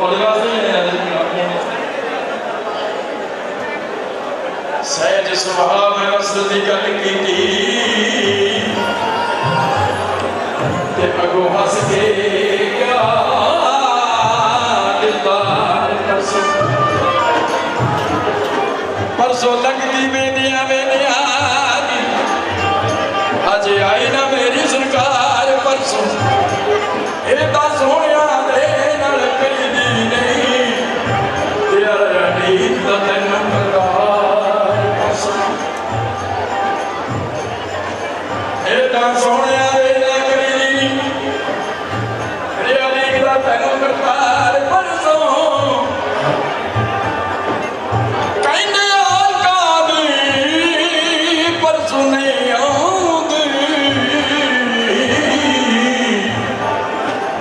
ਉਹਦੇ ਵਾਸਤੇ ਹੀ ਆਇਆ ਜੀ ਸਹਿਜ ਸੁਭਾਅ ਮੈਂ ਅਸਲ ਦੀ ਗੱਲ ਕੀਤੀ। ਤੇ ਅਗੋ ਹੱਸ ਕੇ ਯਾਦ ਬਾਰ ਪਰਸੋਂ। ਪਰਸੋਂ ਲੱਗਦੀ ਵੇ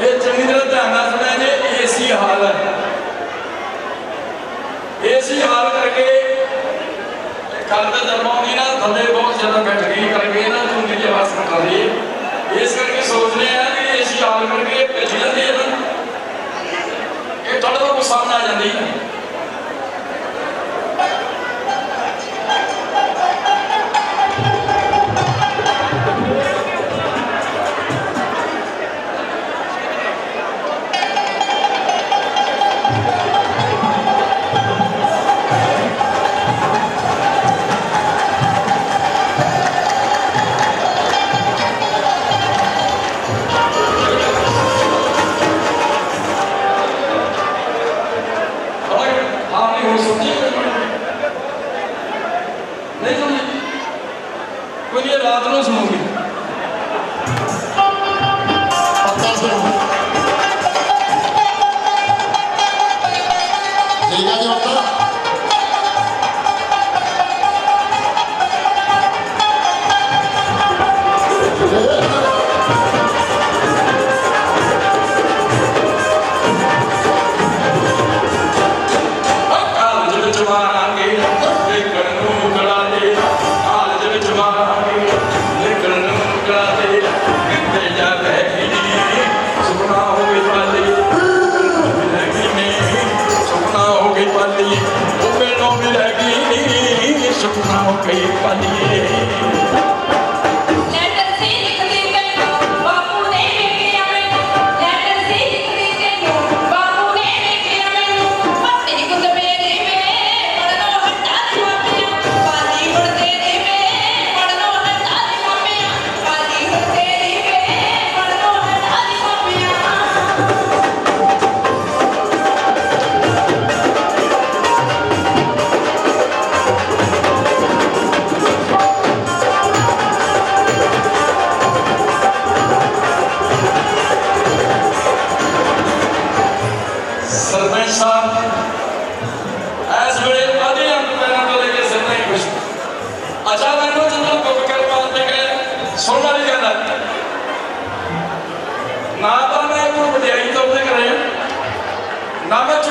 ਇਹ ਚੰਗੀ ਤਰ੍ਹਾਂ ਧਿਆਨ ਨਾਲ ਸੁਣਿਆ ਜੇ ਏਸੀ ਹਾਲ ਹੈ। ਏਸੀ ਹਾਲ ਕਰਕੇ ਕੱਲ ਦਾ ਜਨਮ ਹੋਣੀ ਨਾ ਥੱਲੇ ਬਹੁਤ ਜ਼ਿਆਦਾ ਬੈਠ ਗਈ ਕਰਕੇ ਇਹਨਾਂ ਚੁੰਗੀ ਦੀ ਆਵਾਜ਼ ਸੁਣ ਰਹੀ ਇਸ ਕਰਕੇ ਸੋਚਦੇ ਆ ਕਿ ਏਸੀ ਹਾਲ ਕਰਕੇ ਭੇਜ ਜਾਂਦੇ ਆ ਨਾ। ਇਹ ਥੋੜਾ ਬਹੁਤ ਸਾਹਮਣੇ ਆ ਜਾਂਦੀ ਹੈ। Nejdřív, když je rád rozmluvit. は。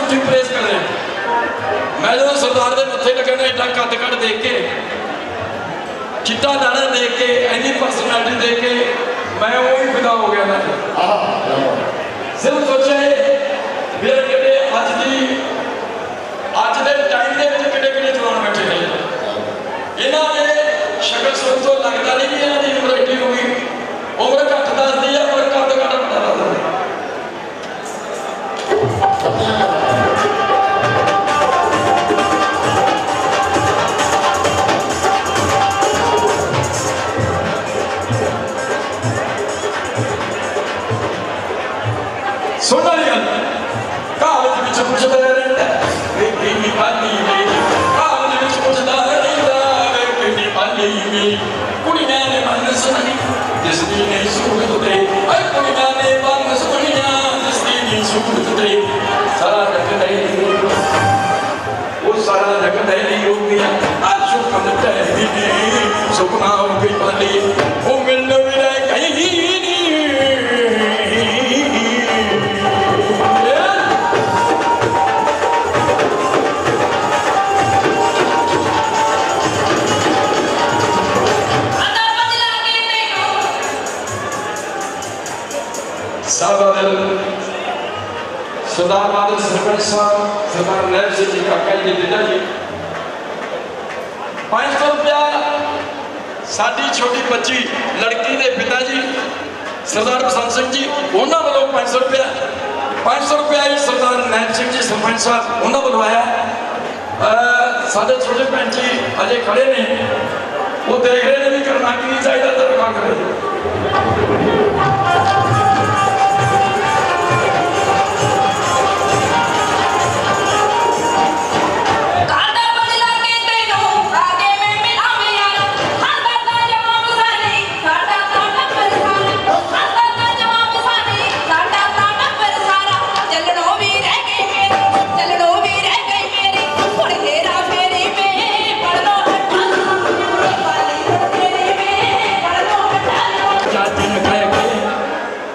ਤੁਸੀਂ ਪ੍ਰੇਸ ਕਰ ਰਹੇ। ਮੈਂ ਜਦੋਂ ਸਰਦਾਰ ਦੇ ਮੱਥੇ ਲੱਗਣਾ ਐਡਾ ਕੱਦ ਕੱਟ ਦੇਖ ਕੇ, ਚਿੱਟਾ ਦਾੜਾ ਦੇਖ ਕੇ ਐਨੀ ਪਰਸਨੈਲਿਟੀ ਦੇਖ ਕੇ, ਮੈਂ ਉਹ ਹੀ ਫਿਦਾ ਹੋ ਗਿਆ ਨਾ। ਆਹ Państwo, wymarł lepszy, niż kakajnie wydali. Państwo białe ਸਾਡੀ ਛੋਟੀ ਬੱਚੀ, ਲੜਕੀ ਦੇ ਪਿਤਾ ਜੀ, ਸਰਦਾਰ ਬਸੰਤ ਸਿੰਘ ਜੀ, ਉਹਨਾਂ ਵੱਲੋਂ 500 ਰੁਪਇਆ 500 ਰੁਪਇਆ ਜੀ ਸਰਦਾਰ ਨੈਬ ਸਿੰਘ ਜੀ, ਸਰਪੰਚ ਸਾਹਿਬ, ਉਹਨਾਂ ਵੱਲੋਂ ਆਇਆ। ਸਾਡੇ ਛੋਟੇ ਭੈਣ ਜੀ ਅਜੇ ਖੜੇ ਨੇ। ਉਹ ਦੇਖ ਰਹੇ ਨੇ ਵੀ ਕਰਨਾ ਕੀ ਚਾਹੀਦਾ ਤਾਂ ਰਖਾ ਕਰੇ।